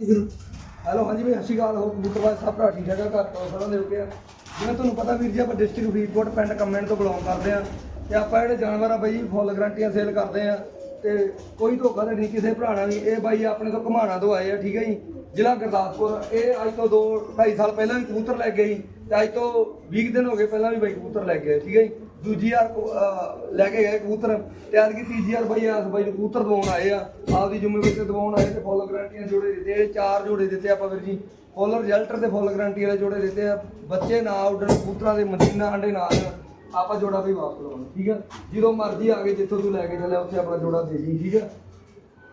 Hello, ਹਾਂਜੀ ਵੀ ਸਤਿ ਸ਼੍ਰੀ ਅਕਾਲ। ਹੋ ਕਬੂਤਰਬਾਜ਼ ਸਾਹਿਬ ਭਰਾ ਠੀਕ ਠਾਕ ਘਰ ਤੋਂ ਸਾਰਿਆਂ ਦੇ ਓਕੇ ਆ? ਜਿਵੇਂ ਤੁਹਾਨੂੰ ਪਤਾ ਵੀਰ ਜੀ, ਆਪਾਂ ਡਿਸਟ੍ਰਿਕਟ ਫਰੀਦਕੋਟ ਪਿੰਡ ਕਮੈਂਟ ਤੋਂ ਬਿਲੋਂਗ ਕਰਦੇ ਆ। ਤੇ ਆਪਾਂ ਜਿਹੜੇ ਜਾਨਵਰ ਆ ਬਾਈ, ਫੁੱਲ ਗਰੰਟੀਆਂ ਸੇਲ ਕਰਦੇ ਆ। ਤੇ ਕੋਈ ਧੋਖਾ ਨਹੀਂ ਕਿਸੇ ਭਰਾ ਨਾਲ ਵੀ। ਇਹ ਬਾਈ ਆਪਣੇ ਤੋਂ ਘਮਾਣਾ ਤੋਂ ਆਏ ਆ, ਠੀਕ ਹੈ ਜੀ? ਜ਼ਿਲ੍ਹਾ ਗੁਰਦਾਸਪੁਰ। ਇਹ ਅੱਜ ਤੋਂ 2 2.5 ਸਾਲ ਪਹਿਲਾਂ ਵੀ ਕਬੂਤਰ ਲੈ ਗਏ ਜੀ ਤੇ ਅੱਜ ਤੋਂ 20 ਦਿਨ ਹੋ ਗਏ ਪਹਿਲਾਂ ਵੀ ਬਾਈ ਕਬੂਤਰ ਲੈ ਗਏ ਠੀਕ ਹੈ ਜੀ? ਦੂਜੀ ਵਾਰ ਕੋ- ਅਹ ਲੈ ਕੇ ਗਏ ਕਬੂਤਰ। ਤੇ ਅੱਜ ਕੀ ਤੀਜੀ ਵਾਰ ਬਾਈ ਆਸ ਬਾਈ ਨੂੰ ਕਬੂਤਰ ਦਵਾਉਣ ਆਏ ਆ। ਆਪਦੀ ਜ਼ਿੰਮੇਵਾਰੀ ਤੇ ਦਵਾਉਣ ਆਏ ਤੇ ਫੁੱਲ ਗਰੰਟੀਆਂ ਜੋੜੇ ਦਿੱਤੇ ਇਹ ਚਾਰ ਜੋੜੇ ਦਿੱਤੇ ਆਪਾਂ ਵੀਰ ਜੀ। ਫੁੱਲ ਰਿਜ਼ਲਟਰ ਤੇ ਫੁੱਲ ਗਰੰਟੀ ਵਾਲੇ ਜੋੜੇ ਦਿੱਤੇ ਆ। ਬੱਚੇ ਨਾ ਉੱਡਣ, ਕਬੂਤਰਾਂ ਦੇ ਮਦੀਨਾ ਅੰਡੇ ਨਾ ਦੇਣ ਆਪਾਂ ਜੋੜਾ ਵੀ ਵਾਪਸ ਲਵਾਉਣਾ ਠੀਕ ਆ? ਜਦੋਂ ਮਰਜ਼ੀ ਆ ਕੇ ਜਿੱਥੋਂ ਤੂੰ ਲੈ ਕੇ ਚੱਲਿਆ, ਉੱਥੇ ਆਪਣਾ ਜੋੜਾ ਦੇ ਜੀ ਠੀਕ ਆ?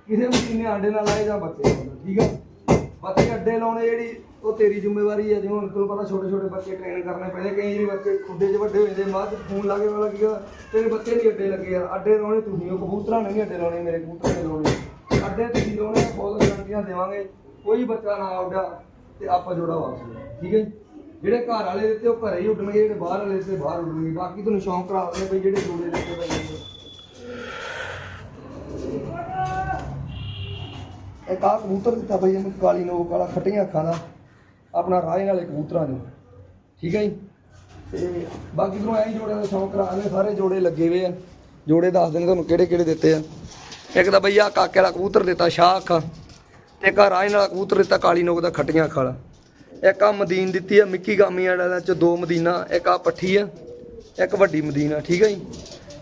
ਕਿਸੇ ਮਸ਼ੀਨੇ ਆਂਡੇ ਨਾਲ ਆਏ ਜਾਂ ਬੱਚੇ ਨਾਲ ਠੀਕ ਆ? ਬੱਚੇ ਅੱਡੇ ਲਾਉਣੇ ਜਿਹੜੀ ਉਹ ਤੇਰੀ ਜ਼ਿੰਮੇਵਾਰੀ ਹੈ ਜਿਵੇਂ ਹੁਣ ਤੁਹਾਨੂੰ ਪਤਾ ਛੋਟੇ ਛੋਟੇ ਬੱਚੇ ਟ੍ਰੇਨ ਕਰਨੇ ਪੈਂਦੇ ਕਈ ਵਾਰੀ ਬੱਚੇ ਖੁੱਡੇ 'ਚ ਵੱਡੇ ਹੋ ਜਾਂਦੇ ਬਾਅਦ 'ਚ ਫੋਨ ਲਾ ਕੇ ਵਾਲਾ ਕੀ ਆ, ਤੇਰੇ ਬੱਚੇ ਨਹੀਂ ਅੱਡੇ ਲੱਗੇ ਯਾਰ ਅੱਡੇ ਲਾਉਣੇ ਤੁਸੀਂ ਉਹ ਕਬੂਤਰਾਂ ਨੇ ਨਹੀਂ ਅੱਡੇ ਲਾਉਣੇ ਮੇਰੇ ਕਬੂਤਰ ਨੇ ਲਾਉਣੇ। ਅੱਡੇ ਤੁਸੀਂ ਲਾਉਣੇ ਬਹੁਤ ਗਾਰੰਟੀਆਂ ਦੇਵਾਂਗੇ ਕੋਈ ਬੱਚਾ ਨਾ ਉੱਡਿਆ ਤੇ ਆਪਾਂ ਜੋੜਾ ਵਾਪਸ ਠੀਕ ਹੈ ਜੀ? ਜਿਹੜੇ ਘਰ ਵਾਲੇ ਦਿੱਤੇ ਉਹ ਘਰੇ ਹੀ ਉੱਡਣਗੇ ਜਿਹੜੇ ਬਾਹਰ ਵਾਲੇ ਦਿੱਤੇ ਬਾਹਰ ਉੱਡਣਗੇ। ਬਾਕੀ ਤੁਹਾਨੂੰ ਸ਼ੌਂਕ ਕਰਾ ਦਿੰਦੇ ਬਈ ਜਿਹੜੇ ਜੋੜੇ ਦਿੱਤੇ ਪਏ ਇੱਕ ਆਹ ਕਬੂਤਰ ਦਿੱਤਾ ਬਈ ਇਹਨੂੰ ਕਾਲੀ ਨੋਕ ਵਾਲਾ, ਖੱਟੀਆਂ ਅੱਖਾਂ ਦਾ। ਆਪਣਾ ਰਾਏ ਨਾਲੇ ਕਬੂਤਰਾਂ ਨੂੰ। ਠੀਕ ਹੈ ਜੀ? ਤੇ ਬਾਕੀ ਤੁਹਾਨੂੰ ਐਂ ਜੋੜਿਆਂ ਦਾ ਸ਼ੌਂਕ ਕਰਾ ਦਿੰਦੇ ਸਾਰੇ ਜੋੜੇ ਲੱਗੇ ਹੋਏ ਆ। ਜੋੜੇ ਦੱਸ ਦਿੰਦੇ ਤੁਹਾਨੂੰ ਕਿਹੜੇ ਕਿਹੜੇ ਦਿੱਤੇ ਆ। ਇੱਕ ਤਾਂ ਬਈ ਆਹ ਕਾਕੇ ਵਾਲਾ ਕਬੂਤਰ ਦਿੱਤਾ ਸ਼ਾਹ ਅੱਖਾਂ। ਤੇ ਇੱਕ ਆਹ ਰਾਏ ਨਾਲ ਕਬੂਤਰ ਦਿੱਤਾ ਕਾਲੀ ਨੋਕ ਦਾ, ਖੱਟੀਆਂ ਅੱਖਾਂ ਵਾਲਾ। ਇੱਕ ਆ ਮਦੀਨ ਦਿੱਤੀ ਆ ਮਿੱਕੀ ਗਾਮੀ ਵਾਲਿਆਂ ਚ ਦੋ ਮਦੀਨਾ, ਇੱਕ ਆ ਪੱਠੀ ਆ, ਇੱਕ ਵੱਡੀ ਮਦੀਨ। ਆ ਠੀਕ ਹੈ ਜੀ?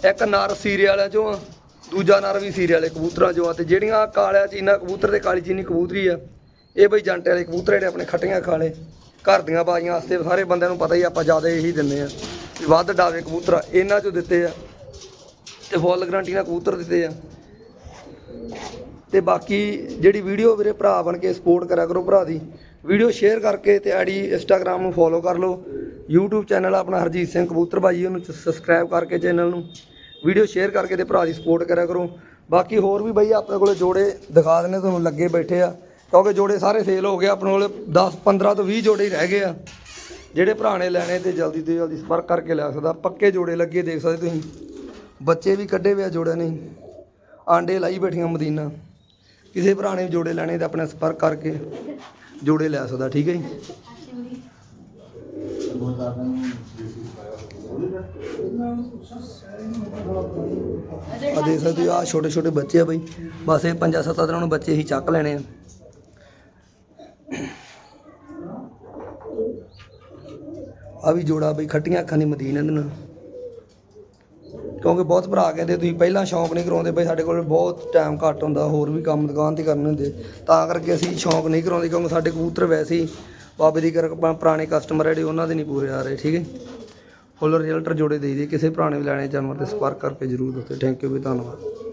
ਇੱਕ ਨਰ ਸੀਰੇ ਵਾਲਿਆਂ ਚੋਂ ਆ ਦੂਜਾ ਨਰ ਵੀ ਸੀਰੇ ਵਾਲੇ ਕਬੂਤਰਾਂ ਜੋ ਆ ਤੇ ਜਿਹੜੀਆਂ ਕਾਲਿਆ ਚੀਨਾ ਕਬੂਤਰ ਤੇ ਕਾਲੀ ਚੀਨੀ ਕਬੂਤਰੀ ਆ, ਇਹ ਬਈ ਜੰਟੇ ਵਾਲੇ ਕਬੂਤਰ ਜਿਹੜੇ ਆਪਣੇ ਖੱਟੀਆਂ ਖਾਲੇ ਘਰ ਦੀਆਂ ਬਾਜ਼ੀਆਂ ਵਾਸਤੇ ਸਾਰੇ ਬੰਦਿਆਂ ਨੂੰ ਪਤਾ ਹੀ ਆਪਾਂ ਜ਼ਿਆਦਾ ਇਹੀ ਦਿੰਦੇ ਆ ਵੀ ਵੱਧ ਡਾਵੇ ਕਬੂਤਰ ਇਹਨਾਂ ਚੋਂ ਦਿੱਤੇ ਆ ਤੇ ਫੁੱਲ ਗਰੰਟੀ ਨਾਲ ਕਬੂਤਰ ਦਿੱਤੇ ਆ। ਤੇ ਬਾਕੀ ਜਿਹੜੀ ਵੀਡੀਓ ਵੀਰੇ ਭਰਾ ਬਣ ਕੇ ਸਪੋਰਟ ਕਰਿਆ ਕਰੋ ਭਰਾ ਦੀ, ਵੀਡੀਓ ਸ਼ੇਅਰ ਕਰਕੇ ਤੇ ਆਈਡੀ ਇੰਸਟਾਗ੍ਰam ਨੂੰ ਫੋਲੋ ਕਰ ਲਓ, YouTube ਚੈਨਲ ਆਪਣਾ ਹਰਜੀਤ ਸਿੰਘ ਕਬੂਤਰ ਭਾਈ, ਉਹਨੂੰ ਸਬਸਕ੍ਰਾਈਬ ਕਰਕੇ ਚੈਨਲ ਨੂੰ। ਵੀਡੀਓ ਸ਼ੇਅਰ ਕਰਕੇ ਤੇ ਭਰਾ ਦੀ ਸਪੋਰਟ ਕਰਿਆ ਕਰੋ। ਬਾਕੀ ਹੋਰ ਵੀ ਬਈ ਆਪਣੇ ਕੋਲੇ ਜੋੜੇ ਦਿਖਾ ਦਿੰਦੇ, ਤੁਹਾਨੂੰ ਲੱਗੇ ਬੈਠੇ ਆ। ਕਿਉਂਕਿ ਜੋੜੇ ਸਾਰੇ ਸੇਲ ਹੋ ਗਏ, ਆਪਣੇ ਕੋਲੇ 10 15 ਤੋਂ 20 ਜੋੜੇ ਹੀ ਰਹਿ ਗਏ ਆ। ਜਿਹੜੇ ਭਰਾ ਨੇ ਲੈਣੇ ਤੇ ਜਲਦੀ ਤੋਂ ਜਲਦੀ ਸੰਪਰਕ ਕਰਕੇ ਲੈ ਸਕਦਾ। ਪੱਕੇ ਜੋੜੇ ਲੱਗੇ ਦੇਖ ਸਕਦੇ ਤੁਸੀਂ। ਬੱਚੇ ਵੀ ਕੱਢੇ ਹੋਏ ਆ ਜੋੜਿਆਂ ਨੇ। ਆਂਡੇ ਲਾਈ ਬੈਠੀਆਂ ਮਦੀਨਾ। ਕਿਸੇ ਭਰਾ ਨੇ ਜੋੜੇ ਲੈਣੇ ਤਾਂ ਆਪਣੇ ਸੰਪਰਕ ਕਰਕੇ ਜੋੜੇ ਲੈ ਸਕਦਾ, ਠੀਕ ਹੈ ਜੀ? ਆ ਦੇਖ ਸਕਦੇ ਹੋ ਆ ਛੋਟੇ ਛੋਟੇ ਬੱਚੇ ਆ ਬਈ। ਬਸ ਇਹ ਪੰਜਾਂ ਸੱਤਾਂ ਦਿਨਾਂ ਨੂੰ ਬੱਚੇ ਹੀ ਚੱਕ ਲੈਣੇ ਆ। ਆ ਵੀ ਜੋੜਾ ਬਈ, ਖੱਟੀਆਂ ਅੱਖਾਂ ਦੀ ਮਦੀਨ ਇਹਦੇ ਨਾਲ। ਕਿਉਂਕਿ ਬਹੁਤ ਭਰਾ ਕਹਿੰਦੇ, ਤੁਸੀਂ ਪਹਿਲਾਂ ਸ਼ੌਂਕ ਨਹੀਂ ਕਰਾਉਂਦੇ ਬਈ, ਸਾਡੇ ਕੋਲ ਬਹੁਤ ਟਾਈਮ ਘੱਟ ਹੁੰਦਾ, ਹੋਰ ਵੀ ਕੰਮ ਦੁਕਾਨ ਤੇ ਕਰਨੇ ਹੁੰਦੇ। ਤਾਂ ਕਰਕੇ ਅਸੀਂ ਸ਼ੌਂਕ ਨਹੀਂ ਕਰਾਉਂਦੇ, ਕਿਉਂਕਿ ਸਾਡੇ ਕਬੂਤਰ ਵੈਸੇ ਹੀ ਬਾਬੇ ਦੀ ਕਿਰਪਾ ਪੁਰਾਣੇ ਕਸਟਮਰ ਜਿਹੜੇ, ਉਹਨਾਂ ਦੇ ਨਹੀਂ ਪੂਰੇ ਆ ਰਹੇ, ਠੀਕ ਹੈ? ਫੁੱਲ ਰਿਜਲਟ ਜੋੜੇ ਦੇ, ਕਿਸੇ ਪੁਰਾਣੇ ਵੀ ਲੈਣੇ, ਜਾਨਵਰ ਤੇ ਸੰਪਰਕ ਕਰਕੇ ਜਰੂਰ ਦੱਸੋ। ਥੈਂਕ ਯੂ ਵੀ, ਧੰਨਵਾਦ।